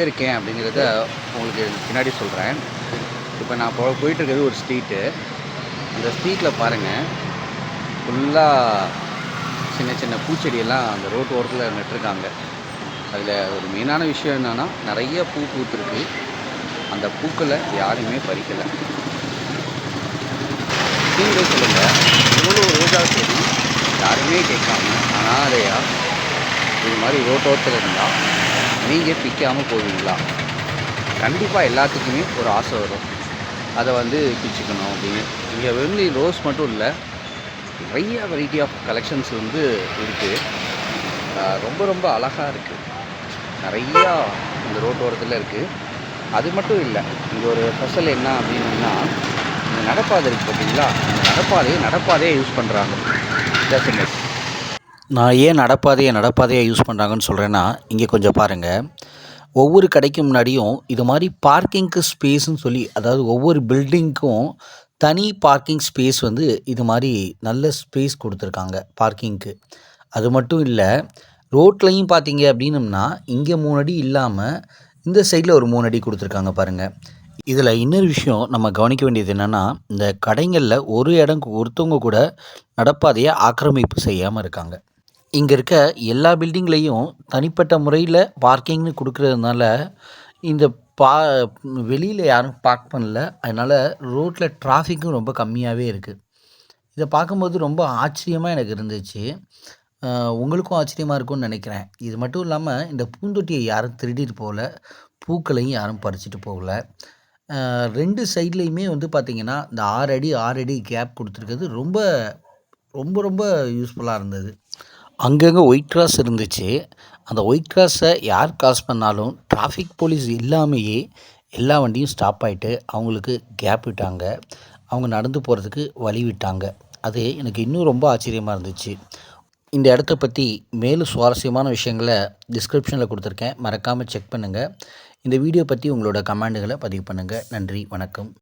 இருக்கேன் அப்படிங்கிறத உங்களுக்கு பின்னாடி சொல்கிறேன் இப்போ நான் போ போயிட்டு இருக்கிறது ஒரு ஸ்ட்ரீட்டு. அந்த ஸ்ட்ரீட்டில் பாருங்கள் ஃபுல்லாக சின்ன சின்ன பூச்செடியெல்லாம் அந்த ரோட்டு ஓரத்தில் நட்டுருக்காங்க. அதில் ஒரு மெயினான விஷயம் என்னென்னா நிறைய பூ பூத்துருக்கு. அந்த பூக்களை யாருமே பறிக்கலை. நீங்களே சொல்லுங்கள் இவ்வளோ ரோஜா செடி யாருமே கேட்காம ஆனாலையா இது மாதிரி ரோட்டோரத்தில் இருந்தால் நீங்கள் பிக்காமல் போவீங்களா? கண்டிப்பாக எல்லாத்துக்குமே ஒரு ஆசை வரும். அதை வந்து பிச்சுக்கணும் அப்படின்னு. இங்கே வெள்ளி ரோஸ் மட்டும் இல்லை நிறைய வெரைட்டி ஆஃப் கலெக்ஷன்ஸ் வந்து இருக்குது ரொம்ப ரொம்ப அழகாக இருக்குது நிறையா இந்த ரோட்டோரத்தில் இருக்குது அது மட்டும் இல்லை இங்கே ஒரு ஸ்பெஷல் என்ன அப்படின்னா இந்த நடப்பாதை இருக்குது பார்த்தீங்களா இந்த நடப்பாதையை நடப்பாதையை யூஸ் பண்ணுறாங்க டெஃபினட் நான் ஏன் நடப்பாதையை நடப்பாதையை யூஸ் பண்ணுறாங்கன்னு சொல்கிறேன்னா இங்கே கொஞ்சம் பாருங்கள் ஒவ்வொரு கடைக்கு முன்னாடியும் இது மாதிரி பார்க்கிங்க்கு ஸ்பேஸ்ன்னு சொல்லி அதாவது ஒவ்வொரு பில்டிங்க்கும் தனி பார்க்கிங் ஸ்பேஸ் வந்து இது மாதிரி நல்ல ஸ்பேஸ் கொடுத்துருக்காங்க பார்க்கிங்க்கு அது மட்டும் இல்லை ரோட்லையும் பார்த்தீங்க அப்படின்னம்னா இங்கே மூணு அடி இல்லாமல் இந்த சைடில் ஒரு மூணு அடி கொடுத்துருக்காங்க பாருங்கள் இதில் இன்னொரு விஷயம் நம்ம கவனிக்க வேண்டியது என்னென்னா இந்த கடைங்களில் ஒரு இடம் ஒருத்தவங்க கூட நடப்பாதையை ஆக்கிரமிப்பு செய்யாமல் இருக்காங்க. இங்கே இருக்க எல்லா பில்டிங்லேயும் தனிப்பட்ட முறையில் பார்க்கிங்னு கொடுக்கறதுனால இந்த பா வெளியில் யாரும் பார்க் பண்ணல. அதனால் ரோட்டில் டிராஃபிக்கும் ரொம்ப கம்மியாகவே இருக்குது இதை பார்க்கும்போது ரொம்ப ஆச்சரியமாக எனக்கு இருந்துச்சு. உங்களுக்கும் ஆச்சரியமாக இருக்கும்னு நினைக்கிறேன். இது மட்டும் இல்லாமல் இந்த பூந்தொட்டியை யாரும் திருடிட்டு போகல. பூக்களையும் யாரும் பறிச்சிட்டு போகல. ரெண்டு சைட்லேயுமே வந்து பார்த்திங்கன்னா இந்த ஆறு அடி ஆறு அடி கேப் கொடுத்துருக்கிறது ரொம்ப ரொம்ப ரொம்ப யூஸ்ஃபுல்லாக இருந்தது. அங்கங்கே ஒயிட் கிராஸ் இருந்துச்சு. அந்த ஒயிட் கிராஸை யார் கிராஸ் பண்ணாலும் டிராஃபிக் போலீஸ் இல்லாமையே எல்லா வண்டியும் ஸ்டாப் ஆகிட்டு அவங்களுக்கு கேப் விட்டாங்க. அவங்க நடந்து போகிறதுக்கு வழி விட்டாங்க. அது எனக்கு இன்னும் ரொம்ப ஆச்சரியமாக இருந்துச்சு. இந்த இடத்த பற்றி மேலும் சுவாரஸ்யமான விஷயங்களை டிஸ்கிரிப்ஷனில் கொடுத்துருக்கேன். மறக்காமல் செக் பண்ணுங்கள் இந்த வீடியோ பற்றி உங்களோட கமெண்டுகளை பதிவு பண்ணுங்கள் நன்றி வணக்கம்.